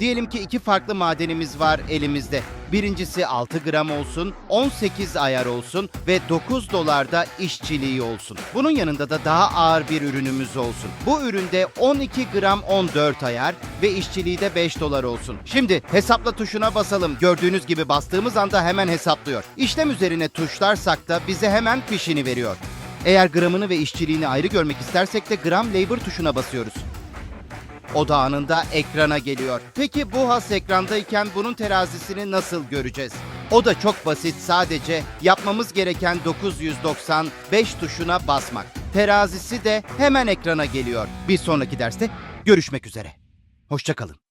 Diyelim ki iki farklı madenimiz var elimizde. Birincisi 6 gram olsun, 18 ayar olsun ve 9 dolarda işçiliği olsun. Bunun yanında da daha ağır bir ürünümüz olsun. Bu üründe 12 gram 14 ayar ve işçiliği de 5 dolar olsun. Şimdi hesapla tuşuna basalım. Gördüğünüz gibi bastığımız anda hemen hesaplıyor. İşlem üzerine tuşlarsak da bize hemen fişini veriyor. Eğer gramını ve işçiliğini ayrı görmek istersek de gram labor tuşuna basıyoruz. O da anında ekrana geliyor. Peki bu has ekrandayken bunun terazisini nasıl göreceğiz? O da çok basit sadece yapmamız gereken 995 tuşuna basmak. Terazisi de hemen ekrana geliyor. Bir sonraki derste görüşmek üzere. Hoşçakalın.